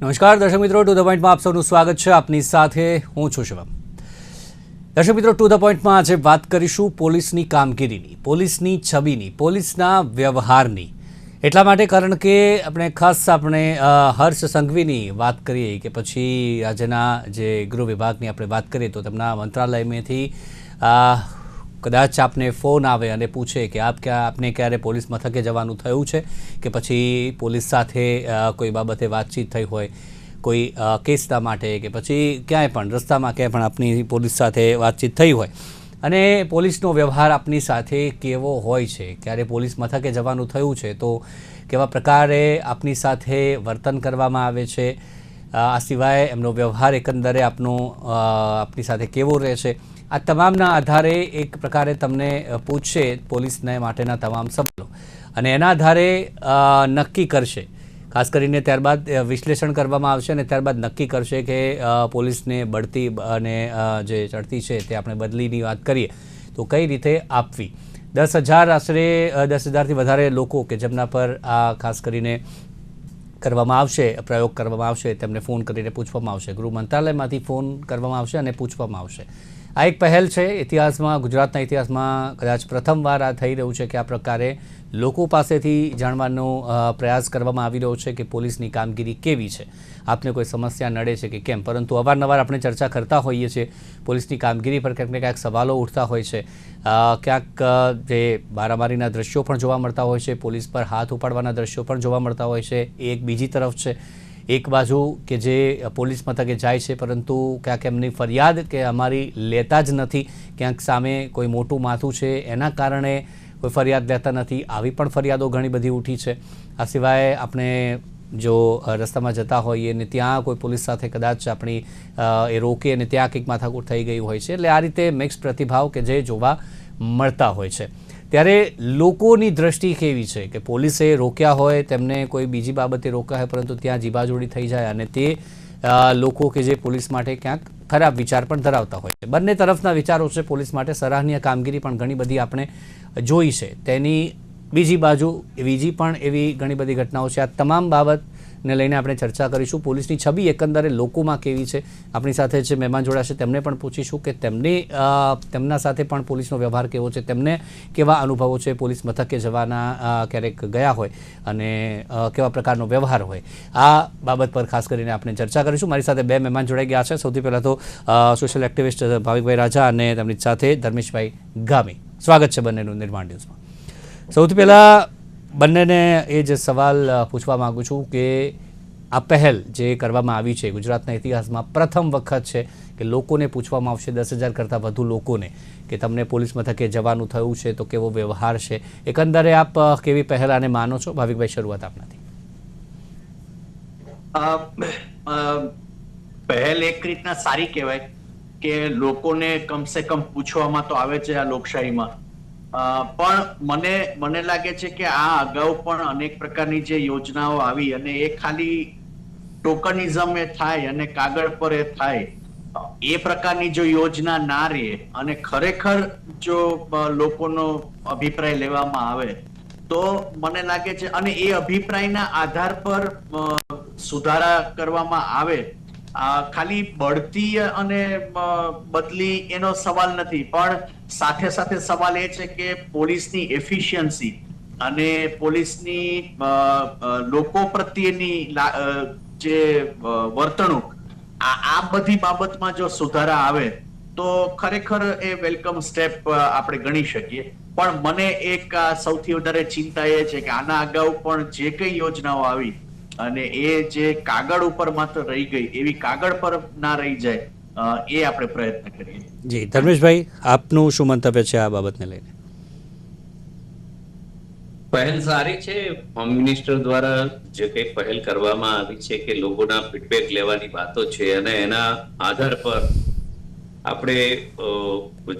નમસ્કાર, દર્શક મિત્રો, ટુ ધ પોઈન્ટમાં આપ સૌનું સ્વાગત છે. આપની સાથે હું છું શિવમ દર્શક મિત્રો, ટુ ધ પોઈન્ટમાં આજે વાત કરીશું પોલીસની કામગીરીની, પોલીસની છબીની, પોલીસના વ્યવહારની. એટલા માટે કારણ કે આપણે ખાસ આપણે હર્ષ સંઘવીની વાત કરીએ કે પછી રાજ્યના જે ગૃહ વિભાગની આપણે વાત કરીએ તો તેમના મંત્રાલયમાંથી કદાચ આપને ફોન આવે અને પૂછે કે આપ ક્યાં આપને ક્યારે પોલીસ મથકે જવાનું થયું છે, કે પછી પોલીસ સાથે કોઈ બાબતે વાતચીત થઈ હોય, કોઈ કેસના માટે, કે પછી ક્યાંય પણ, રસ્તામાં ક્યાંય પણ આપની પોલીસ સાથે વાતચીત થઈ હોય. અને પોલીસનો વ્યવહાર આપની સાથે કેવો હોય છે? ક્યારે પોલીસ મથકે જવાનું થયું છે, તો કેવા પ્રકારે આપની સાથે વર્તન કરવામાં આવે છે? આ સિવાય એમનો વ્યવહાર એકંદરે આપનો આપની સાથે કેવો રહે છે? આ તમામના આધારે એક પ્રકારે તમને પૂછશે પોલીસને માટેના તમામ સવાલો. અને એના આધારે નક્કી કરશે. ખાસ કરીને ત્યારબાદ વિશ્લેષણ કરવામાં આવશે અને ત્યારબાદ નક્કી કરશે કે પોલીસને બઢતી અને જે ચડતી છે તે આપણે બદલીની વાત કરીએ. તો કઈ રીતે આપવી? દસ હજાર આશરે દસ હજારથી વધારે લોકો કે જેમના પર આ ખાસ કરીને કરવામાં આવશે, પ્રયોગ કરવામાં આવશે, તેમને ફોન કરીને પૂછવામાં આવશે. ગૃહ મંત્રાલયમાંથી ફોન કરવામાં આવશે અને પૂછવામાં આવશે. આ એક પહેલ છે. ઇતિહાસમાં, ગુજરાતના ઇતિહાસમાં કદાચ પ્રથમવાર આ થઈ રહ્યું છે કે આ પ્રકારે લોકો પાસેથી જાણવાનો પ્રયાસ કરવામાં આવી રહ્યો છે કે પોલીસની કામગીરી કેવી છે. આપને કોઈ સમસ્યા નડે છે કે કેમ? પરંતુ અવારનવાર આપણે ચર્ચા કરતા હોઈએ છીએ. પોલીસની કામગીરી પર ક્યાંક ને ક્યાંક સવાલો ઉઠતા હોય છે. ક્યાંક જે મારામારીના દ્રશ્યો પણ જોવા મળતા હોય છે. પોલીસ પર હાથ ઉપાડવાના દ્રશ્યો પણ જોવા મળતા હોય છે. એ એક બીજી તરફ છે. એક બાજુ કે જે પોલીસ મથકે જાય છે, પરંતુ ક્યાંક એમની ફરિયાદ કે અમારી લેતા જ નથી, ક્યાંક સામે કોઈ મોટું માથું છે, એના કારણે કોઈ ફરિયાદ લેતા નથી, આવી પણ ફરિયાદો ઘણી બધી ઉઠી છે. આ સિવાય આપણે જો રસ્તામાં જતા હોઈએ ને ત્યાં કોઈ પોલીસ સાથે કદાચ આપણી એ રોકે અને ત્યાં કંઈક માથાકૂટ થઈ ગઈ હોય છે, એટલે આ રીતે મિક્સ પ્રતિભાવ કે જે જોવા મળતા હોય છે. ત્યારે લોકોની દ્રષ્ટિ કેવી છે? કે પોલીસે રોક્યા હોય, તેમને કોઈ બીજી બાબતે રોક્યા હોય, પરંતુ ત્યાં જીબાજોડી થઈ જાય અને તે લોકો કે જે પોલીસ માટે ક્યાંક ખરાબ વિચાર પણ ધરાવતા હોય છે. બંને તરફના વિચારો છે પોલીસ માટે સરાહનીય કામગીરી પણ ઘણી બધી આપણે જોઈ છે. તેની બીજી બાજુ, બીજી પણ એવી ઘણી બધી ઘટનાઓ છે. આ તમામ બાબતને લઈને આપણે ચર્ચા કરીશું. પોલીસની છબી એકંદરે લોકોમાં કેવી છે? આપણી સાથે જે મહેમાન જોડાશે તેમને પણ પૂછીશું કે તેમની તેમના સાથે પણ પોલીસનો વ્યવહાર કેવો છે? તેમને કેવા અનુભવો છે? પોલીસ મથકે જવાના ક્યારેક ગયા હોય અને કેવા પ્રકારનો વ્યવહાર હોય? આ બાબત પર ખાસ કરીને આપણે ચર્ચા કરીશું. મારી સાથે બે મહેમાન જોડાઈ ગયા છે. સૌથી પહેલાં તો સોશિયલ એક્ટિવિસ્ટ ભાવિકભાઈ રાજા અને તેમની સાથે ધર્મેશભાઈ ગામી. સ્વાગત છે બંનેનું નિર્માણ ન્યૂઝમાં. સૌથી પહેલાં બંનેને એ જ સવાલ પૂછવા માગું છું કે આ પહેલ જે કરવામાં આવી છે ગુજરાતના ઇતિહાસમાં પ્રથમ વખત છે કે લોકોને પૂછવામાં આવશે, દસ હજાર કરતાં વધુ લોકોને, કે તમને પોલીસ મથકે જવાનું થયું છે તો કેવો વ્યવહાર છે. એકંદરે આપ કેવી પહેલ આને માનો છો? ભાવિકભાઈ, શરૂઆત આપનાથી. પહેલ એક રીતના સારી કહેવાય કે લોકોને કમસે કમ પૂછવામાં તો આવે છે આ લોકશાહીમાં. પણ મને મને લાગે છે કે આ અગાઉ પણ અનેક પ્રકારની જે યોજનાઓ આવી અને એ ખાલી ટોકનિઝમ એ થાય અને કાગળ પર એ થાય, એ પ્રકારની જો યોજના ના રહે અને ખરેખર જો લોકોનો અભિપ્રાય લેવામાં આવે, તો મને લાગે છે અને એ અભિપ્રાયના આધાર પર સુધારા કરવામાં આવે ખાલી બઢતી અને બદલી એનો સવાલ નથી. પણ સાથે સાથે સવાલ એ છે કે પોલીસની એફિશિયન્સી અને પોલીસની લોકો પ્રત્યેની જે વર્તણૂક, આ બધી બાબતમાં જો સુધારા આવે, તો ખરેખર એ વેલકમ સ્ટેપ આપણે ગણી શકીએ. પણ મને એક સૌથી વધારે ચિંતા એ છે કે આના અગાઉ પણ જે કઈ યોજનાઓ આવી અને એ જે કાગળ ઉપર માત્ર રહી ગઈ એવી કાગળ પર ના રહી જાય એ આપણે પ્રયત્ન કરીએ. જી ધર્મેશભાઈ આપનું શું મંતવ્ય છે આ બાબતને લઈને? પહેલ સારી છે. હોમ મિનિસ્ટર દ્વારા જે કઈ પહેલ કરવામાં આવી છે કે લોકોના ફીડબેક લેવાની વાતો છે અને એના આધાર પર આપણે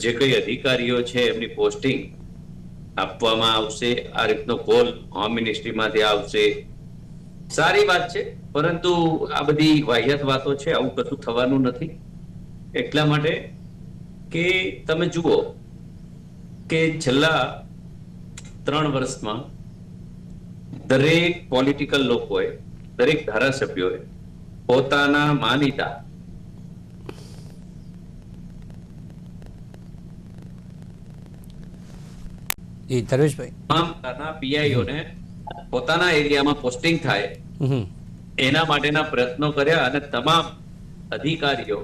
જે કઈ અધિકારીઓ છે એમની પોસ્ટિંગ આપવામાં આવશે. આ રીતનો કોલ હોમ મિનિસ્ટ્રીમાંથી આવશે. સારી વાત છે પરંતુ આ બધી વાહિયાત વાતો છે આવું કશું થવાનું નથી. એટલા માટે કે તમે જુઓ કે છેલ્લા ત્રણ વર્ષમાં દરેક પોલિટિકલ લોકોએ દરેક ધારાસભ્યોએ પોતાના માનીતા જી ધર્મેશભાઈ. તમામ પીઆઈઓને પોતાના એરિયામાં પોસ્ટિંગ થાય એના માટેના પ્રયત્નો કર્યા અને તમામ અધિકારીઓ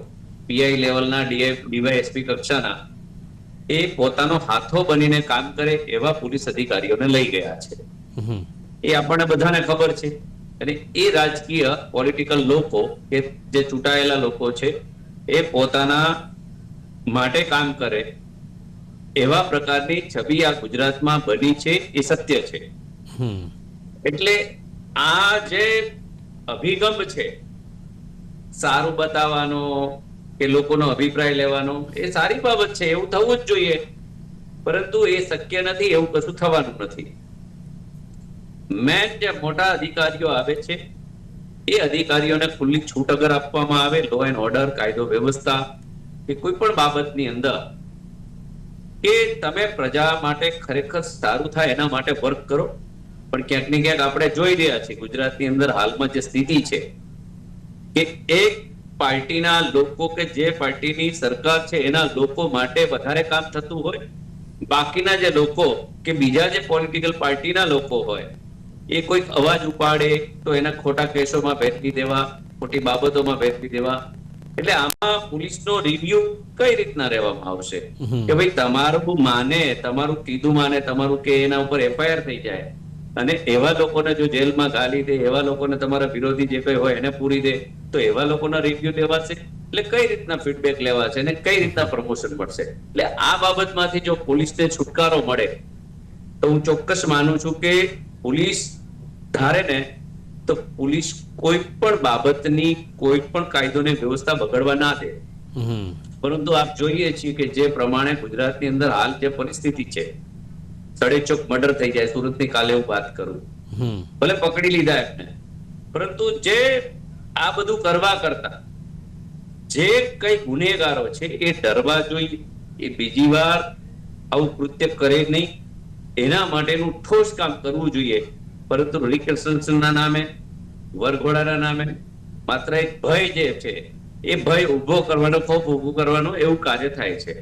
પીઆઈ લેવલના ડીવાયએસપી કક્ષાના એ પોતાનો હાથો બનીને કામ કરે એવા પોલીસ અધિકારીઓને લઈ ગયા છે. એ આપણને બધાને ખબર છે. અને એ રાજકીય પોલિટિકલ લોકો કે જે ચૂંટાયેલા લોકો છે એ પોતાના માટે કામ કરે એવા પ્રકારની છબી આ ગુજરાતમાં બની છે એ સત્ય છે. એટલે આ જે અભિગમ છે, સારું બતાવવાનો કે લોકોનો અભિપ્રાય લેવાનો, એ સારી બાબત છે, એવું થવું જ જોઈએ. પરંતુ એ શક્ય નથી, એવું કશું થવાનું નથી. મેન જે મોટા અધિકારીઓ આવે છે, એ અધિકારીઓને ખુલ્લી છૂટ અગર આપવામાં આવે લો એન્ડ ઓર્ડર કાયદો, વ્યવસ્થા, કે કોઈ પણ બાબતની અંદર, કે તમે પ્રજા માટે ખરેખર સારું થાય એના માટે વર્ક કરો પણ ક્યાંક ને ક્યાંક આપણે જોઈ રહ્યા છીએ ગુજરાતની અંદર હાલમાં જે સ્થિતિ છે કે એક પાર્ટીના લોકો કે જે પાર્ટીની સરકાર છે એના લોકો માટે વધારે કામ થતું હોય બાકીના જે લોકો કે બીજા જે પોલિટિકલ પાર્ટીના લોકો હોય એ કોઈક અવાજ ઉપાડે તો એના ખોટા કેસોમાં ભેટવી દેવા ખોટી બાબતોમાં ભેટવી દેવા. એટલે આમાં પોલીસનો રિવ્યુ કઈ રીતના રહેવામાં આવશે? કે ભાઈ તમારું માને તમારું કીધું માને તમારું કે એના ઉપર એફઆઈઆર થઈ જાય. અને એવા લોકોને જો જેલમાં ગાલી દે એવા લોકોને તમારા વિરોધી જે કઈ હોય એને પૂરી દે તો એવા લોકોના રિવ્યુ લેવાશે? એટલે કઈ રીતના ફીડબેક લેવાશે અને કઈ રીતના પ્રમોશન મળશે? એટલે આ બાબતમાંથી જો પોલીસને છુટકારો મળે તો હું ચોક્કસ માનું છું કે પોલીસ ધારે ને તો પોલીસ કોઈ પણ બાબતની કોઈ પણ કાયદોને વ્યવસ્થા બગડવા ના દે. પરંતુ આપ જોઈએ છીએ કે જે પ્રમાણે ગુજરાતની અંદર હાલ જે પરિસ્થિતિ છે સડેચોક મર્ડર થઈ જાય સુરતની કાલે હું વાત કરું. ભલે પકડી લીધા એમને. પરંતુ જે આ બધું કરવા કરતા જે કઈ ગુનેગારો છે એ ડરવા જોઈએ એ બીજી વાર આવું કૃત્ય કરે નહીં. એના માટેનું ઠોસ કામ કરવું જોઈએ. પરંતુ રિકન્સ્ટ્રક્શનના નામે વરઘોડાના નામે માત્ર એક ભય જે છે એ ભય ઊભો કરવાનો ખોફ ઊભો કરવાનો એવું કાર્ય થાય છે.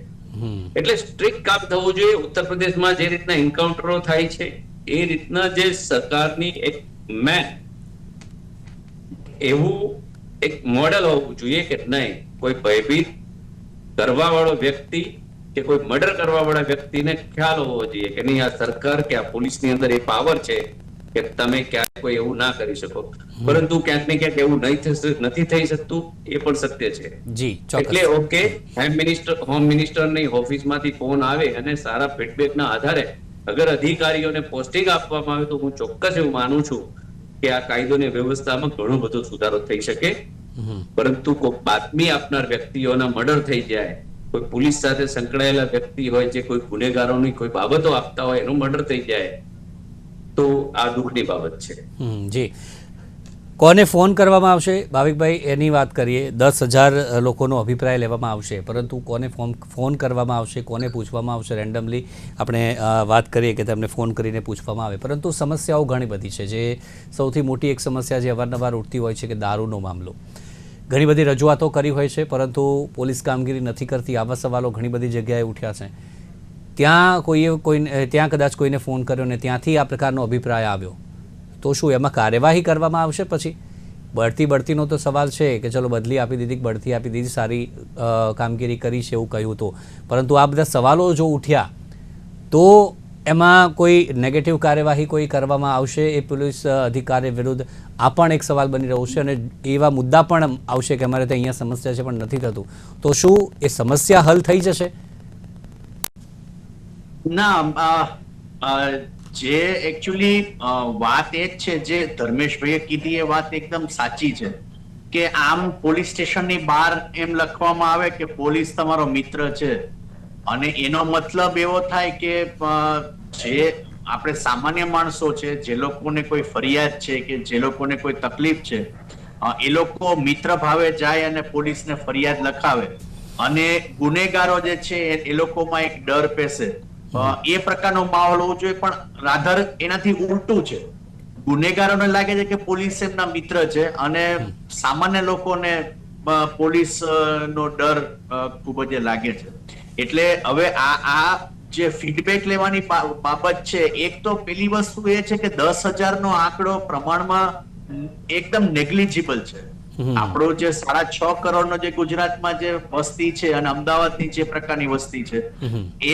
એટલે સ્ટ્રિક્ટ કામ થવું જોઈએ. ઉત્તર પ્રદેશમાં જે રીતના એન્કાઉન્ટરો થાય છે, એ રીતના જે સરકારની એક મેન એવું એક મોડેલ હોવું જોઈએ કે નહીં. કોઈ ભયભીત કરવા વાળો વ્યક્તિ કે કોઈ મર્ડર કરવા વાળા વ્યક્તિને ખ્યાલ હોવો જોઈએ કે નહીં. આ સરકાર કે આ પોલીસની અંદર એ પાવર છે. કે તમે ક્યાંય કોઈ એવું ના કરી શકો. પરંતુ ક્યાંક ને ક્યાંક એવું નહીં નથી થઈ શકતું એ પણ સત્ય છે. જી એટલે ઓકે હોમ મિનિસ્ટર હોમ મિનિસ્ટરની ઓફિસમાંથી ફોન આવે અને સારા ફીડબેકના આધારે અગર અધિકારીઓને પોસ્ટિંગ આપવામાં આવે તો હું ચોક્કસ એવું માનું છું કે આ કાયદોની વ્યવસ્થામાં ઘણો બધો સુધારો થઈ શકે. પરંતુ કોઈ બાતમી આપનાર વ્યક્તિઓના મર્ડર થઈ જાય કોઈ પોલીસ સાથે સંકળાયેલા વ્યક્તિ હોય જે કોઈ ગુનેગારોની કોઈ બાબતો આપતા હોય એનું મર્ડર થઈ જાય તો આ દુઃખની બાબત છે. જી. કોને ફોન કરવામાં આવશે? ભાવિકભાઈ, એની વાત કરીએ. દસ હજાર લોકોનો અભિપ્રાય લેવામાં આવશે. પરંતુ કોને ફોન ફોન કરવામાં આવશે, કોને પૂછવામાં આવશે? રેન્ડમલી આપણે વાત કરીએ કે તેમને ફોન કરીને પૂછવામાં આવે. પરંતુ સમસ્યાઓ ઘણી બધી છે. જે સૌથી મોટી એક સમસ્યા જે અવારનવાર ઉઠતી હોય છે કે દારૂનો મામલો. ઘણી બધી રજૂઆતો કરી હોય છે, પરંતુ પોલીસ કામગીરી નથી કરતી. આવા સવાલો ઘણી બધી જગ્યાએ ઉઠ્યા છે. ત્યાં કોઈએ કોઈ ત્યાં કદાચ કોઈને ફોન કર્યો ને ત્યાંથી આ પ્રકારનો અભિપ્રાય આવ્યો. તો શું, એમાં કાર્યવાહી કરવામાં આવશે પછી? બઢતી બઢતીનો તો સવાલ છે કે ચલો બદલી આપી દીધી બઢતી આપી દીધી, સારી કામગીરી કરી છે એવું કહ્યું તો. પરંતુ આ બધા સવાલો જો ઉઠ્યા, તો એમાં કોઈ નેગેટિવ કાર્યવાહી કોઈ કરવામાં આવશે? એ પોલીસ અધિકારી વિરુદ્ધ આ પણ એક સવાલ બની રહ્યો છે અને એવા મુદ્દા પણ આવશે કે અમારે ત્યાં અહીંયા સમસ્યા છે પણ નથી થતું. તો શું એ સમસ્યા હલ થઈ જશે? ના જે એકચ્યુઅલી વાત એ જ છે જે ધર્મેશભાઈએ કીધી, એ વાત એકદમ સાચી છે. કે આમ પોલીસ સ્ટેશનની બહાર એમ લખવામાં આવે કે પોલીસ તમારો મિત્ર છે. અને એનો મતલબ એવો થાય કે જે આપણે સામાન્ય માણસો છે, જે લોકોને કોઈ ફરિયાદ છે કે જે લોકોને કોઈ તકલીફ છે એ લોકો મિત્ર ભાવે જાય અને પોલીસને ફરિયાદ લખાવે. અને ગુનેગારો જે છે, એ- લોકોમાં એક ડર પેસે. એ પ્રકારનો માહોલ હોવો જોઈએ, પણ રાધર એનાથી ઉલટું છે ગુનેગારોને લાગે છે કે પોલીસ એમના મિત્ર છે અને સામાન્ય લોકોને પોલીસ નો ડર ખૂબ જ લાગે છે એટલે હવે આ આ જે ફીડબેક લેવાની બાબત છે, એક તો પેલી વસ્તુ એ છે કે દસ નો આંકડો પ્રમાણમાં એકદમ નેગ્લિજિબલ છે. આપણો જે સાડા છ કરોડનો જે ગુજરાતમાં જે વસ્તી છે અને અમદાવાદની જે પ્રકારની વસ્તી છે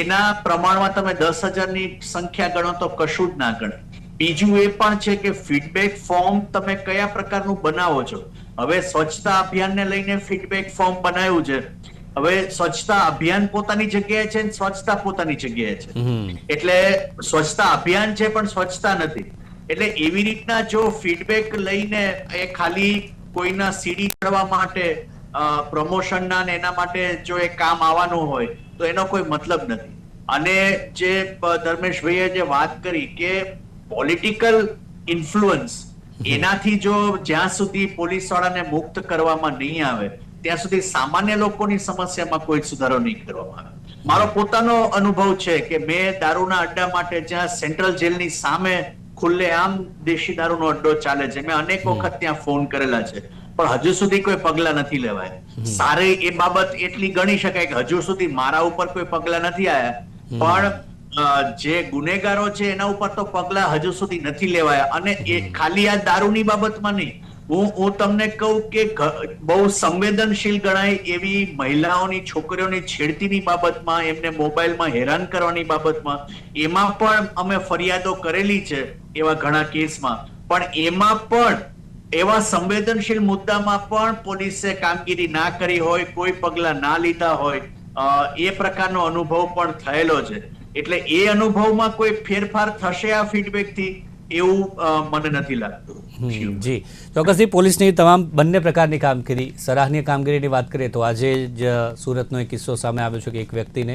એના પ્રમાણમાં તમે દસની સંખ્યા ગણો તો કશું જ ના ગણે. બીજું એ પણ છે કે ફીડબેક ફોર્મ તમે કયા પ્રકારનું બનાવો છો? હવે સ્વચ્છતા અભિયાનને લઈને ફીડબેક ફોર્મ બનાવ્યું છે. હવે સ્વચ્છતા અભિયાન પોતાની જગ્યાએ છે અને સ્વચ્છતા પોતાની જગ્યાએ છે. એટલે સ્વચ્છતા અભિયાન છે પણ સ્વચ્છતા નથી. એટલે એવી રીતના જો ફીડબેક લઈને એ ખાલી કોઈના સીડી ચડવા માટે પ્રમોશનના ને એના માટે જો એ કામ આવવાનું હોય, તો એનો કોઈ મતલબ નથી. અને જે ધર્મેશભાઈએ જે વાત કરી કે પોલિટિકલ ઇન્ફ્લુઅન્સ એનાથી જો જ્યાં સુધી પોલીસ વાળાને મુક્ત કરવામાં નહીં આવે, ત્યાં સુધી સામાન્ય લોકોની સમસ્યામાં કોઈ સુધારો નહીં કરવામાં આવે. મારો પોતાનો અનુભવ છે કે મેં દારૂના અડ્ડા માટે જ્યાં સેન્ટ્રલ જેલની સામે ખુલ્લે આમ દેશી દારૂનો અડ્ડો ચાલે છે. મેં અનેક વખત ત્યાં ફોન કરેલા છે. પણ હજુ સુધી કોઈ પગલા નથી લેવાય. સારી એ બાબત એટલી ગણી શકાય કે હજુ સુધી મારા ઉપર કોઈ પગલા નથી આવ્યા પણ જે ગુનેગારો છે એના ઉપર તો પગલા હજુ સુધી નથી લેવાયા. અને એ ખાલી આ દારૂની બાબતમાં નહીં. હું હું તમને કહું કે બહુ સંવેદનશીલ ગણાય એવી મહિલાઓની, છોકરીઓની છેડતીની બાબતમાં, એમને મોબાઈલમાં હેરાન કરવાની બાબતમાં, એમાં પણ અમે ફરિયાદો કરેલી છે એવા ઘણા કેસમાં. પણ એમાં પણ એવા સંવેદનશીલ મુદ્દામાં પણ પોલીસે કામગીરી ના કરી હોય, કોઈ પગલા ના લીધા હોય એ પ્રકારનો અનુભવ પણ થયેલો છે. એટલે એ અનુભવમાં કોઈ ફેરફાર થશે આ ફીડબેકથી? એવું મને નથી લાગતું. જી. ચોક્કસથી પોલીસની તમામ બંને પ્રકારની કામગીરી સરાહનીય કામગીરીની વાત કરીએ તો આજે જ સુરતનો એક કિસ્સો સામે આવ્યો છે કે એક વ્યક્તિને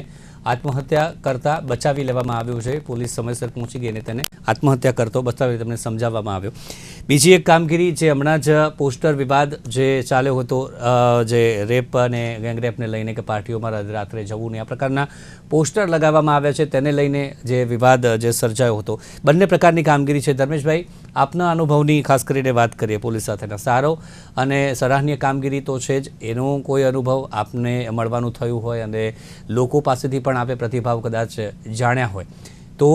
આત્મહત્યા કરતા બચાવી લેવામાં આવ્યો છે. પોલીસ સમયસર પહોંચી ગઈ અને તેને આત્મહત્યા કરતો બચાવી તેમને સમજાવવામાં આવ્યો. બીજી એક કામગીરી જે હમણાં જ પોસ્ટર વિવાદ જે ચાલ્યો હતો જે રેપ અને ગેંગરેપને લઈને કે પાર્ટીઓમાં રાત્રે જવું ને આ પ્રકારના પોસ્ટર લગાવવામાં આવ્યા છે, તેને લઈને જે વિવાદ, જે સર્જાયો હતો. બંને પ્રકારની કામગીરી છે. ધર્મેશભાઈ, આપના અનુભવની ખાસ કરીને વાત કરીએ પોલીસ સાથેના. સારો અને સરાહનીય કામગીરી તો છે જ. એનો કોઈ અનુભવ આપને મળવાનું થયું હોય અને લોકો પાસેથી પણ આપે પ્રતિભાવ કદાચ જાણ્યા હોય, તો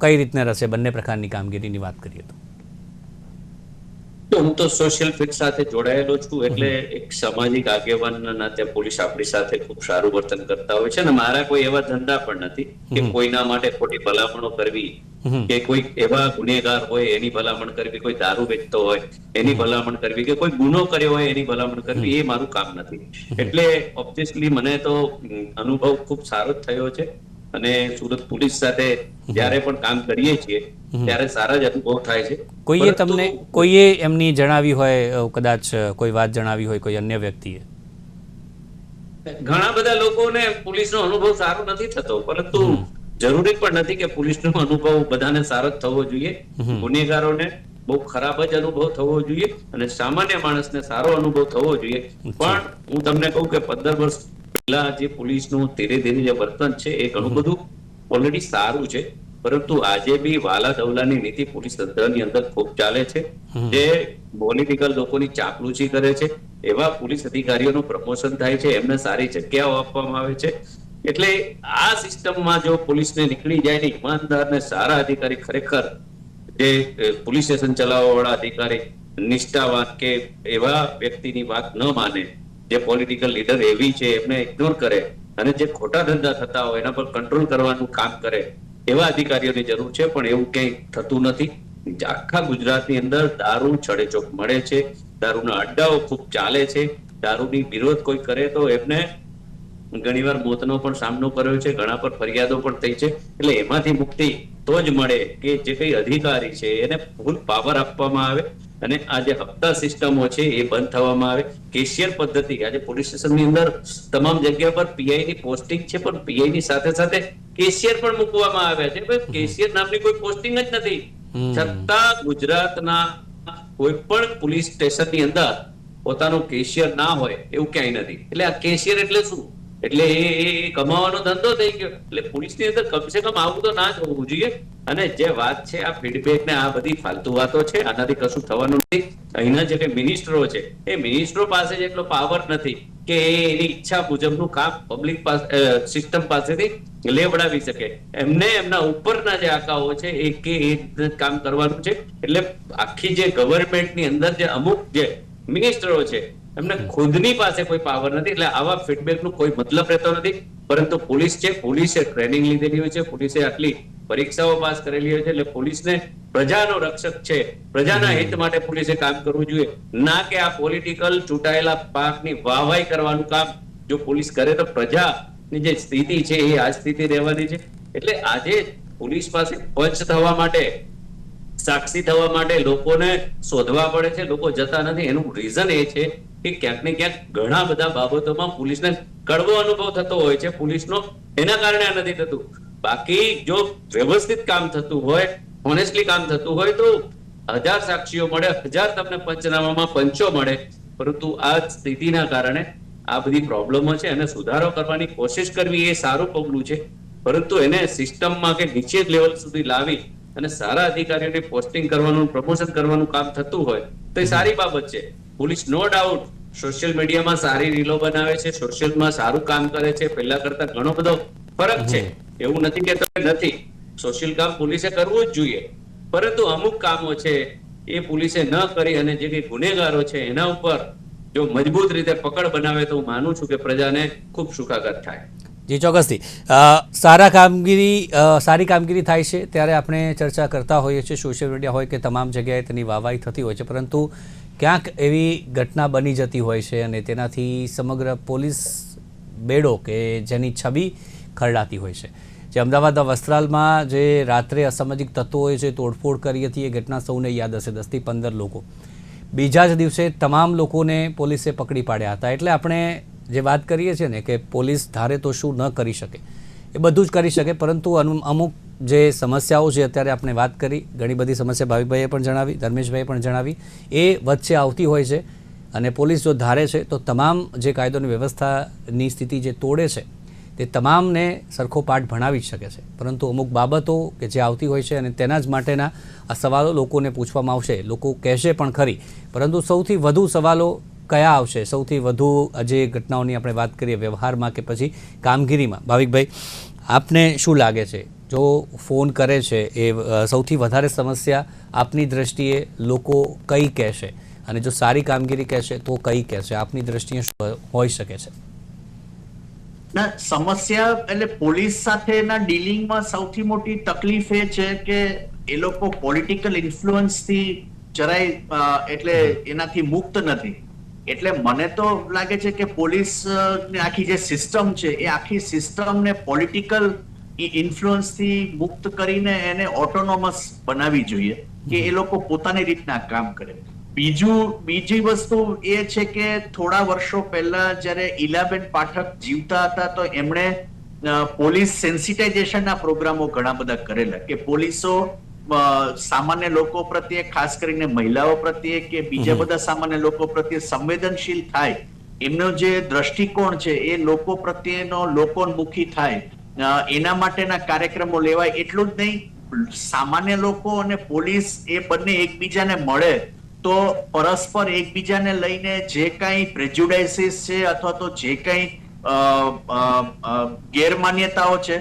કઈ રીતના રહેશે? બંને પ્રકારની કામગીરીની વાત કરીએ તો. તો હું તો સોશિયલ ફિટ સાથે જોડાયેલો છું એટલે એક સામાજિક આગેવાનના નાતે પોલીસ આપણી સાથે ખૂબ સારું વર્તન કરતા હોય છે અને મારા કોઈ એવા ધંધા પણ નથી કે કોઈના માટે ખોટી ભલામણો કરવી કે કોઈ એવા ગુનેગાર હોય એની ભલામણ કરવી કોઈ દારૂ વેચતો હોય એની ભલામણ કરવી કે કોઈ ગુનો કર્યો હોય એની ભલામણ કરવી એ મારું કામ નથી. એટલે ઓબ્વિયસલી મને તો અનુભવ ખૂબ સારો જ થયો છે. અને સુરત પોલીસ સાથે જ્યારે પણ કામ કરીએ છીએ ત્યારે સારા જ અનુભવ થાય છે. કોઈએ તમને કોઈએ એમની જણાવી હોય કદાચ કોઈ વાત જણાવી હોય કોઈ અન્ય વ્યક્તિએ? ઘણા બધા લોકોને પોલીસનો અનુભવ સારો નથી થતો પરંતુ જરૂરી પણ નથી કે પોલીસનો અનુભવ બધાને સારો જ થવો જોઈએ. ગુનેગારોને બહુ ખરાબ જ અનુભવ થવો જોઈએ અને સામાન્ય માણસને સારો અનુભવ થવો જોઈએ. પણ હું તમને કહું કે પંદર વર્ષ પહેલા જે પોલીસનું ધીરે ધીરે જે વર્તન છે એ ઘણું બધું ઓલરેડી સારું છે. પરંતુ આજે બી વાલા દવલાની નીતિ પોલીસ તંત્રની અંદર ખૂબ ચાલે છે. જે પોલિટિકલ લોકોની ચાપલુસી કરે છે એવા પોલીસ અધિકારીઓનું પ્રમોશન થાય છે એમને સારી જગ્યાઓ આપવામાં આવે છે. એટલે આ સિસ્ટમમાં જો પોલીસને નીકળી જાય ને ઈમાનદાર ને સારા અધિકારી ખરેખર જે પોલીસ સ્ટેશન ચલાવવા વાળા અધિકારી નિષ્ઠાવાન કે એવા વ્યક્તિની વાત ન માને જે પોલિટિકલ લીડર એવી છે, એમને ઇગ્નોર કરે અને જે ખોટા ધંધા થતા હોય, એના પર કંટ્રોલ કરવાનું કામ કરે, એવા અધિકારીઓની જરૂર છે, પણ એવું ક્યાંય થતું નથી. આખા ગુજરાતની અંદર દારૂ છડેચોક મળે છે, દારૂના અડ્ડાઓ ખૂબ ચાલે છે, દારૂની વિરોધ કોઈ કરે તો એમને ઘણીવાર મોતનો પણ સામનો કર્યો છે, ઘણા પર ફરિયાદો પણ થઈ છે, એટલે એમાંથી મુક્તિ તો જ મળે કે જે કઈ અધિકારી છે, એને ફૂલ પાવર આપવામાં આવે અને આ જે હપ્તા સિસ્ટમો છે એ બંધ થવામાં આવે. કેશિયર પદ્ધતિ આજે પોલીસ સ્ટેશનની અંદર તમામ જગ્યા પર પીઆઈ ની પોસ્ટિંગ છે પણ પીઆઈ ની સાથે સાથે કેશિયર પણ મૂકવામાં આવ્યા છે. કેશિયર નામની કોઈ પોસ્ટિંગ જ નથી. છતાં ગુજરાતના કોઈ પણ પોલીસ સ્ટેશનની અંદર પોતાનું કેશિયર ના હોય એવું ક્યાંય નથી. એટલે આ કેશિયર એટલે શું? એટલે એ કમાવાનો ધંધો થઈ ગયો. એટલે પોલીસની અંદર કમસે કમ આવું તો ના જ હોવું જોઈએ. અને જે વાત છે, આ ફીડબેક ને આ બધી ફાલતુ વાતો છે, આનાથી કશું થવાનું નથી. અહીંના જે મિનિસ્ટરો છે, એ મિનિસ્ટરો પાસે જેટલો પાવર નથી કે એની ઈચ્છા મુજબનું કામ પબ્લિક પાસે સિસ્ટમ પાસેથી લેવડાવી શકે. એમને એમના ઉપરના જે આકાઓ છે, એ કે એ કામ કરવાનું છે. એટલે આખી જે ગવર્મેન્ટની અંદર જે અમુક જે મિનિસ્ટરો છે એમને ખુદની પાસે કોઈ પાવર નથી. એટલે આવા ફીડબેકનું કોઈ મતલબ રહેતો નથી. પરંતુ પોલીસ છે પોલીસે ટ્રેનિંગ લીધેલી હોય છે પોલીસે આટલી પરીક્ષાઓ પાસ કરેલી હોય છે. એટલે પોલીસને પ્રજાનો રક્ષક છે. પ્રજાના હિત માટે પોલીસે કામ કરવું જોઈએ. ના કે આ પોલિટિકલ ચૂંટાયેલા પાકની વાહવાઈ કરવાનું કામ જો પોલીસ કરે તો પ્રજાની જે સ્થિતિ છે એ આ સ્થિતિ રહેવાની છે. એટલે આજે પોલીસ પાસે પંચ થવા માટે સાક્ષી થવા માટે લોકોને શોધવા પડે છે. લોકો જતા નથી. એનું રીઝન એ છે કે ક્યાંક ને ક્યાંક ઘણા બધા બાબતોમાં પોલીસને કડવો અનુભવ થતો હોય છે. પોલીસનો એના કારણે આ નથી થતું. બાકી જો વ્યવસ્થિત કામ થતું હોય ઓનેસ્ટલી કામ થતું હોય તો હજાર સાક્ષીઓ મળે, હજાર તમને પંચનામામાં પંચો મળે. પરંતુ આ સ્થિતિના કારણે આ બધી પ્રોબ્લેમો છે અને સુધારો કરવાની કોશિશ કરવી એ સારું પગલું છે. પરંતુ એને સિસ્ટમમાં કે નીચે લેવલ સુધી લાવી અને સારા અધિકારીઓને પોસ્ટિંગ કરવાનું પ્રમોશન કરવાનું કામ થતું હોય તો એ સારી બાબત છે. પોલીસ નો ડાઉટ સોશિયલ મીડિયામાં સારી રીલો બનાવે છે સોશિયલમાં સારું કામ કરે છે પહેલા કરતા ઘણો બધો ફરક છે. એવું નથી કે નથી. સોશિયલ કામ પોલીસે કરવું જ જોઈએ. પરંતુ અમુક કામો છે એ પોલીસે ન કરી અને જે કઈ ગુનેગારો છે એના ઉપર જો મજબૂત રીતે પકડ બનાવે તો હું માનું છું કે પ્રજાને ખૂબ સુખાગત થાય. જી, ચોક્કસથી. સારા કામગીરી સારી કામગીરી થાય છે ત્યારે આપણે ચર્ચા કરતા હોઈએ છીએ. સોશિયલ મીડિયા હોય કે તમામ જગ્યાએ તેની વાહવાહી થતી હોય છે, પરંતુ ક્યાંક એવી ઘટના બની જતી હોય છે અને તેનાથી સમગ્ર પોલીસ બેડો કે જેની છબી ખરડાતી હોય છે. જે અમદાવાદના વસ્ત્રાલમાં જે રાત્રે અસામાજિક તત્વોએ જે તોડફોડ કરી હતી, એ ઘટના સૌને યાદ હશે. દસથી પંદર લોકો. બીજા જ દિવસે તમામ લોકોને પોલીસે પકડી પાડ્યા હતા. એટલે આપણે જે વાત કરીએ છીએ ને કે પોલીસ ધારે તો શું ન કરી શકે, એ બધું જ કરી શકે, પરંતુ અમુક જે સમસ્યાઓ છે અત્યારે આપણે વાત કરી, ઘણી બધી સમસ્યા ભાવિકભાઈએ પણ જણાવી, ધર્મેશભાઈએ પણ જણાવી, એ વચ્ચે આવતી હોય છે. અને પોલીસ જો ધારે છે, તો તમામ જે કાયદોની વ્યવસ્થાની સ્થિતિ જે તોડે છે, તે તમામને સરખો પાઠ ભણાવી જ શકે છે. પરંતુ અમુક બાબતો કે જે આવતી હોય છે અને તેના જ માટેના આ સવાલો લોકોને પૂછવામાં આવશે. લોકો કહેશે પણ ખરી. પરંતુ સૌથી વધુ સવાલો કયા આવશે? સૌથી વધુ જે ઘટનાઓની આપણે વાત કરીએ વ્યવહારમાં કે પછી કામગીરીમાં. ભાવિકભાઈ આપને શું લાગે છે? જો ફોન કરે છે એ સૌથી વધારે સમસ્યા આપની દ્રષ્ટિએ લોકો કઈ કહેશે? અને જો સારી કામગીરી કહેશે તો કઈ કહેશે? આપની દ્રષ્ટિએ શું હોઈ શકે છે? ના સમસ્યા એટલે પોલીસ સાથેના ડીલિંગમાં સૌથી મોટી તકલીફ એ છે કે એ લોકો પોલિટિકલ ઇન્ફ્લુઅન્સથી જરાય એટલે એનાથી મુક્ત નથી. એટલે મને તો લાગે છે કે પોલીસ ને આખી જે સિસ્ટમ છે, એ આખી સિસ્ટમને પોલિટિકલ ઇન્ફ્લુઅન્સથી મુક્ત કરીને એને ઓટોનોમસ બનાવવી જોઈએ કે એ લોકો પોતાની રીતના કામ કરે. બીજું, બીજી વસ્તુ એ છે કે થોડા વર્ષો પહેલા જ્યારે ઇલાબેન પાઠક જીવતા હતા તો એમણે પોલીસ સેન્સિટાઇઝેશનના પ્રોગ્રામો ઘણા બધા કરેલા કે પોલીસો સામાન્ય લોકો પ્રત્યે ખાસ કરીને મહિલાઓ પ્રત્યે કે બીજા બધા સામાન્ય લોકો પ્રત્યે સંવેદનશીલ થાય એમનો જે દ્રષ્ટિકોણ છે એ લોકો પ્રત્યેનો લોકોન્મુખી થાય. એના માટેના કાર્યક્રમો લેવાય એટલું જ નહીં સામાન્ય લોકો અને પોલીસ એ બંને એકબીજાને મળે તો પરસ્પર એકબીજાને લઈને જે કાંઈ પ્રેજ્યુડાઇસીસ છે અથવા તો જે કાંઈ ગેરમાન્યતાઓ છે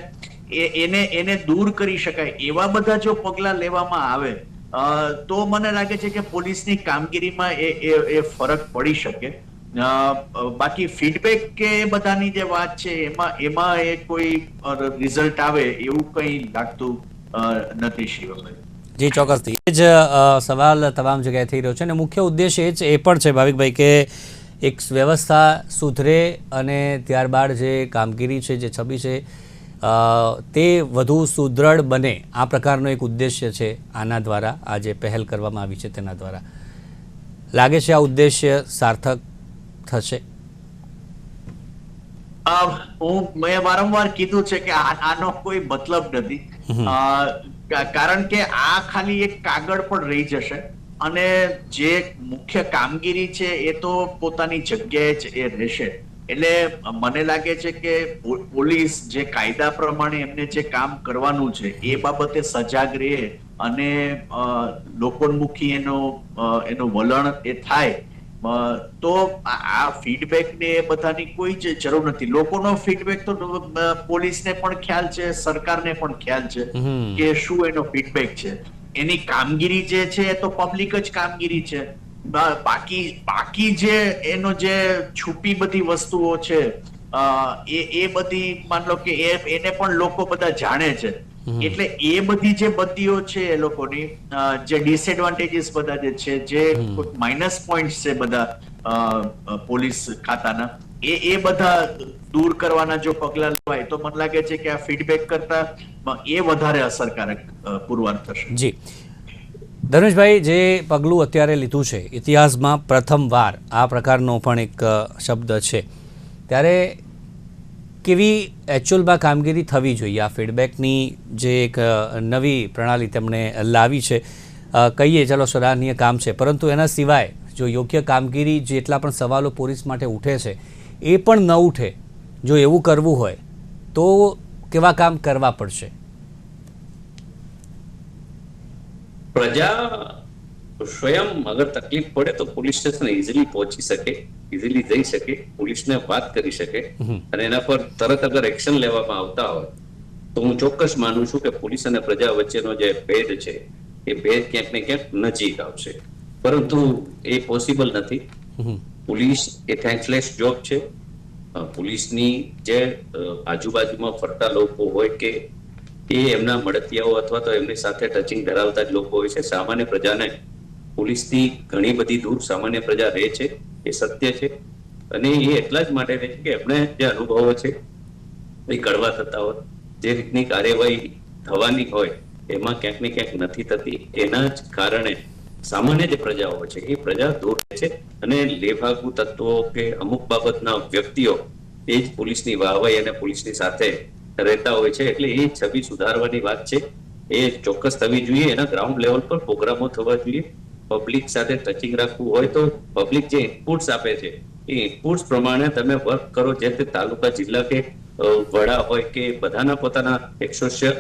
એને એને દૂર કરી શકાય. એવા બધા જો પગલા લેવામાં આવે તો મને લાગે છે કે પોલીસની કામગીરીમાં એ એ ફરક પડી શકે. બાકી ફીડબેક કે બધાની જે વાત છે, એમાં એમાં એ કોઈ રિઝલ્ટ આવે એવું કંઈ લાગતું નથી શિવભાઈ જી, ચોક્કસથી. એ જ સવાલ તમામ જગ્યાએ થઈ રહ્યો છે અને મુખ્ય ઉદ્દેશ એ જ, એ પણ છે ભાવિકભાઈ કે એક વ્યવસ્થા સુધરે અને ત્યારબાદ જે કામગીરી છે, જે છબી છે તે વધુ સુદૃઢ બને. આ પ્રકારનો એક ઉદ્દેશ્ય છે આના દ્વારા આ જે પહેલ કરવામાં આવી છે તેના દ્વારા. લાગે છે આ ઉદ્દેશ્ય સાર્થક થશે? હું મેં વારંવાર કીધું છે કે આનો કોઈ મતલબ નથી. કારણ કે આ ખાલી એક કાગળ પણ રહી જશે અને જે મુખ્ય કામગીરી છે એ તો પોતાની જગ્યાએ જ એ રહેશે. એટલે મને લાગે છે કે પોલીસ જે કાયદા પ્રમાણે એમને જે કામ કરવાનું છે એ બાબતે સજાગ રહે અને લોકોન્મુખી એનો એનું વલણ એ થાય તો આ ફીડબેક ને એ બધાની કોઈ જ જરૂર નથી. લોકોનો ફીડબેક તો પોલીસને પણ ખ્યાલ છે સરકારને પણ ખ્યાલ છે કે શું એનો ફીડબેક છે. એની કામગીરી જે છે એ તો પબ્લિક જ કામગીરી છે. બાકી બાકી જે એનો જે છુપી બધી વસ્તુઓ છે એ એ બધી માન લો કે એને પણ લોકો બધા જાણે છે. એટલે એ બધી જે બદીઓ છે એ લોકોની જે ડિસએડવાન્ટેજીસ બધા જે છે જે માઇનસ પોઈન્ટ છે બધા પોલીસ ખાતાના એ એ બધા દૂર કરવાના જો પગલા લેવાય તો મને લાગે છે કે આ ફીડબેક કરતા એ વધારે અસરકારક પુરવાર થશે. જી. ધનુષભાઈ, જે પગલું અત્યારે લીધું છે, ઇતિહાસમાં પ્રથમવાર આ પ્રકારનો પણ એક શબ્દ છે. ત્યારે કેવી એકચ્યુઅલમાં કામગીરી થવી જોઈએ? આ ફીડબેકની જે એક નવી પ્રણાલી તેમણે લાવી છે. કહીએ, ચાલો, સરાહનીય કામ છે. પરંતુ એના સિવાય જો યોગ્ય કામગીરી જેટલા પણ સવાલો પોલીસ માટે ઉઠે છે, એ પણ ન ઉઠે. જો એવું કરવું હોય, તો કેવા કામ કરવા પડશે? પ્રજા સ્વયં અગર તકલીફ પડે તો પોલીસ સ્ટેશન ઇઝીલી પહોંચી શકે ઇઝીલી જઈ શકે પોલીસને વાત કરી શકે. અને એના પર તરત અગર એક્શન લેવામાં આવતા હોય તો હું ચોક્કસ માનું છું કે પોલીસ અને પ્રજા વચ્ચેનો જે ભેદ છે એ ભેદ ક્યાંક ને ક્યાંક નજીક આવશે. પરંતુ એ પોસિબલ નથી. પોલીસ એ થેન્કલેસ જોબ છે. પોલીસની જે આજુબાજુમાં ફરતા લોકો હોય કે એ એમના મળતિયાઓ અથવા તો એમની સાથે ટચિંગ ધરાવતા જ લોકો હોય છે. સામાન્ય પ્રજાને પોલીસથી ઘણી બધી દૂર સામાન્ય પ્રજા રહે છે. એ સત્ય છે. અને એ એટલા જ માટે રહે છે કે એમને જે અનુભવો છે, એ કડવા થતા હોય. જે રીતની કાર્યવાહી થવાની હોય, એમાં ક્યાંક ને ક્યાંક નથી થતી. એના જ કારણે સામાન્ય જે પ્રજાઓ છે, એ પ્રજા દૂર રહે છે. અને લેભાગુ તત્વો કે અમુક બાબતના વ્યક્તિઓ એ જ પોલીસની વાહવાઈ અને પોલીસની સાથે રહેતા હોય છે, એટલે એ છબી સુધારવાની વાત છે. એ ચોક્કસ થવી જોઈએ, એના ગ્રાઉન્ડ લેવલ પર પ્રોગ્રામો થવા જોઈએ. પબ્લિક સાથે ટચિંગ રાખવું હોય તો પબ્લિક જે ઇનપુટ્સ આપે છે, એ ઇનપુટ્સ પ્રમાણે તમે વર્ક કરો, જે તે તાલુકા, જિલ્લા કે વડા હોય કે બધાના પોતાના એક સોશિય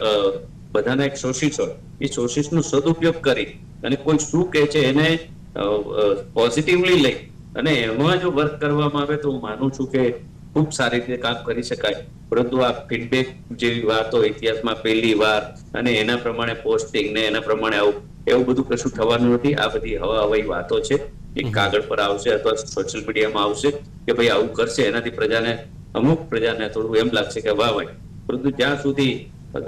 બધાના એક શોષિત હોય, એ સોશિસનો સદુપયોગ કરી અને કોઈ શું કહે છે એને પોઝિટિવલી લઈ અને એમાં જો વર્ક કરવામાં આવે તો હું માનું છું કે ખૂબ સારી રીતે કામ કરી શકાય. પરંતુ આ ફીડબેક જેવી વાતો ઇતિહાસમાં પહેલી વાર અને એના પ્રમાણે પોસ્ટિંગ ને એના પ્રમાણે આવું એવું બધું કશું થવાનું નથી. આ બધી હવા હવાઈ વાતો છે. એ કાગળ પર આવશે અથવા સોશિયલ મીડિયામાં આવશે કે ભાઈ આવું કરશે એનાથી પ્રજાને અમુક પ્રજાને થોડું એમ લાગશે કે વાહ ભાઈ. પરંતુ જ્યાં સુધી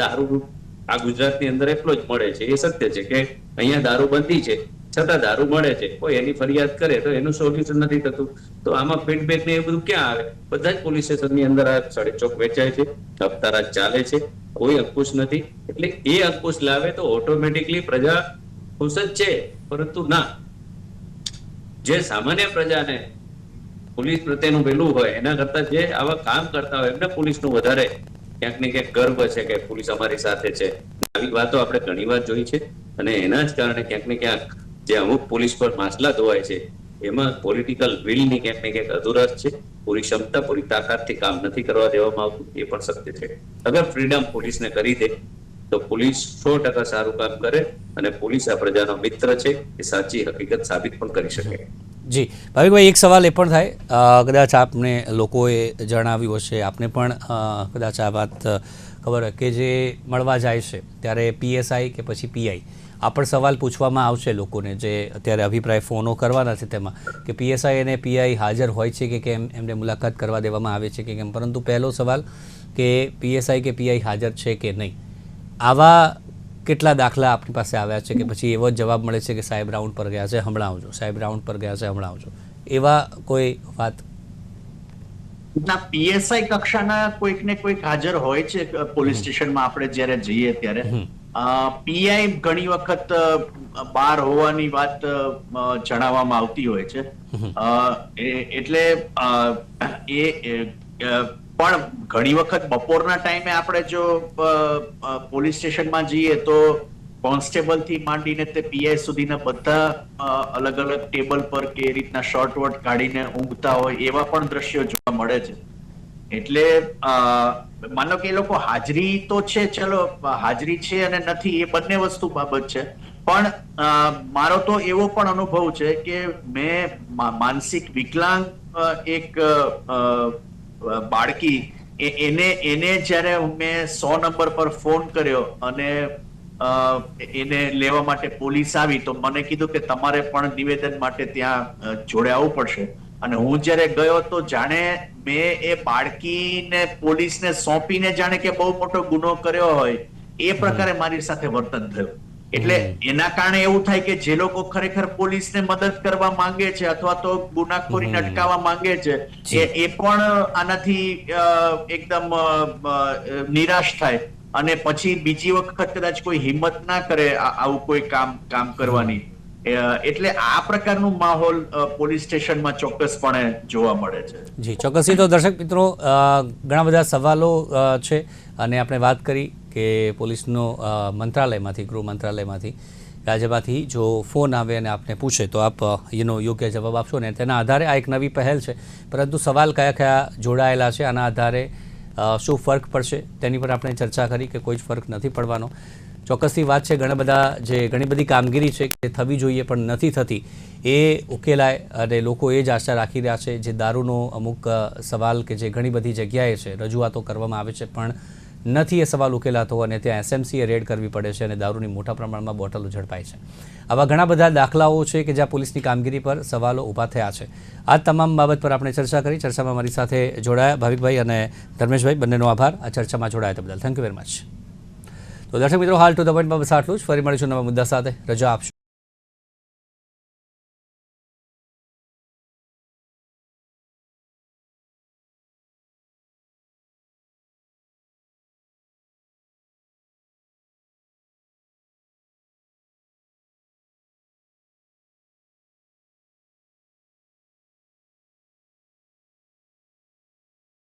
દારૂ આ ગુજરાતની અંદર એટલો જ મળે છે એ સત્ય છે કે અહીંયા દારૂ બંધી છે. છતાં દારૂ મળે છે. કોઈ એની ફરિયાદ કરે તો એનું સોલ્યુશન નથી થતું. તો આમાં ફીડબેક ને એ બધું ક્યાં આવે? બધા જ પોલીસ સ્ટેશનની અંદર આ સાડે ચોક વેચાય છે હપ્તારા ચાલે છે, કોઈ અંકુશ નથી. એટલે એ અંકુશ લાવે તો ઓટોમેટિકલી પ્રજા ખુશ જ છે. પરંતુ ના, જે સામાન્ય પ્રજાને પોલીસ પ્રત્યેનું પેલું હોય, એના કરતા જે આવા કામ કરતા હોય, એમને પોલીસનું વધારે ક્યાંક ને ક્યાંક ગર્વ છે કે પોલીસ અમારી સાથે છે. આવી વાતો આપણે ઘણી વાર જોઈ છે. અને એના જ કારણે ક્યાંક ને ક્યાંક જે અમુક પોલીસ પર માસલા ધોવાય છે, એમાં પોલિટિકલ વિલની ક્યાંક ને ક્યાંક અધુરસ છે. પૂરી ક્ષમતા, પૂરી તાકાતથી કામ નથી કરવા દેવામાં આવતું, એ પણ સત્ય છે. અગર ફ્રીડમ પોલીસને કરી દે, તો પોલીસ સો ટકા સારું કામ કરે અને પોલીસ આ પ્રજાનો મિત્ર છે, એ સાચી હકીકત સાબિત પણ કરી શકે. જી, ભાવિકભાઈ, એક સવાલ એ પણ થાય. કદાચ આપને લોકોએ જણાવ્યું હશે, આપને પણ કદાચ આ વાત ખબર કે જે મળવા જાય છે, ત્યારે પીએસઆઈ કે પછી પીઆઈ આ પણ સવાલ પૂછવામાં આવશે લોકોને જે અત્યારે અભિપ્રાય ફોનો કરવાના છે તેમાં કે પીએસઆઈ અને પીઆઈ હાજર હોય છે કે કેમ એમને મુલાકાત કરવા દેવામાં આવે છે કે કેમ? પરંતુ પહેલો સવાલ કે પીએસઆઈ કે પીઆઈ હાજર છે કે નહીં? આવા કેટલા દાખલા આપણી પાસે આવ્યા છે કે પછી એવો જ જવાબ મળે છે કે સાહેબ રાઉન્ડ પર ગયા છે હમણાં આવજો સાહેબ રાઉન્ડ પર ગયા છે હમણાં આવજો એવા કોઈ વાત? ના પીએસઆઈ કક્ષાના કોઈક ને કોઈક હાજર હોય છે પોલીસ સ્ટેશનમાં આપણે જ્યારે જઈએ ત્યારે. પીઆઈ ઘણી વખત બહાર હોવાની વાત જણાવવામાં આવતી હોય છે. એટલે એ પણ ઘણી વખત બપોરના ટાઈમે આપણે જો પોલીસ સ્ટેશનમાં જઈએ તો કોન્સ્ટેબલથી માંડીને તે પીઆઈ સુધીના બધા અલગ અલગ ટેબલ પર કે રીતના શોર્ટ વોટ કાઢીને ઊંઘતા હોય એવા પણ દ્રશ્યો જોવા મળે છે. એટલે માનો કે એ લોકો હાજરી તો છે, ચલો, હાજરી છે અને નથી, એ બંને વસ્તુ બાબત છે. પણ મારો તો એવો પણ અનુભવ છે કે મેં માનસિક વિકલાંગ એક બાળકી એને એને જ્યારે મેં સો નંબર પર ફોન કર્યો અને એને લેવા માટે પોલીસ આવી, તો મને કીધું કે તમારે પણ નિવેદન માટે ત્યાં જોડે આવવું પડશે. અને હું જ્યારે ગયો તો જાણે મેં એ બાળકીને પોલીસને સોંપીને જાણે કે બહુ મોટો ગુનો કર્યો હોય એ પ્રકારે મારી સાથે વર્તન થયું. એટલે એના કારણે એવું થાય કે જે લોકો ખરેખર પોલીસને મદદ કરવા માંગે છે અથવા તો ગુનાખોરીને અટકાવવા માંગે છે એ એ પણ આનાથી એકદમ નિરાશ થાય. અને પછી બીજી વખત કદાચ કોઈ હિંમત ના કરે આવું કોઈ કામ કામ કરવાની. એટલે આ પ્રકારનું માહોલ પોલીસ સ્ટેશનમાં ચોક્કસપણે જોવા મળે છે. જી ચોક્કસથી તો દર્શક મિત્રો ઘણા બધા સવાલો છે અને આપણે વાત કરી કે પોલીસનો મંત્રાલયમાંથી, ગૃહ મંત્રાલયમાંથી, રાજ્યમાંથી જો ફોન આવે અને આપને પૂછે, તો આપ એનો યોગ્ય જવાબ આપશો ને તેના આધારે આ એક નવી પહેલ છે. પરંતુ સવાલ કયા કયા જોડાયેલા છે? આના આધારે શું ફર્ક પડશે? તેની પર આપણે ચર્ચા કરી કે કોઈ જ ફર્ક નથી પડવાનો. ચોક્કસથી વાત છે, ઘણા બધા જે ઘણી બધી કામગીરી છે કે થવી જોઈએ પણ નથી થતી, એ ઉકેલાય અને લોકો એ જ આશા રાખી રહ્યા છે. જે દારૂનો અમુક સવાલ કે જે ઘણી બધી જગ્યાએ છે, રજૂઆતો કરવામાં આવે છે પણ નથી એ સવાલ ઉકેલાતો અને ત્યાં એસએમસીએ રેડ કરવી પડે છે અને દારૂની મોટા પ્રમાણમાં બોટલો ઝડપાય છે. આવા ઘણા બધા દાખલાઓ છે કે જ્યાં પોલીસની કામગીરી પર સવાલો ઊભા થયા છે. આ તમામ બાબત પર આપણે ચર્ચા કરી. ચર્ચામાં મારી સાથે જોડાયા ભાવિકભાઈ અને ધર્મેશભાઈ. બંનેનો આભાર. આ ચર્ચામાં જોડાયા બદલ. થેન્ક યુ વેરી મચ તો દર્શક મિત્રો, હાલ ટુ ધ પોઈન્ટમાં બસ આટલું જ. ફરી મળીશું નવા મુદ્દા સાથે. રજા આપશો.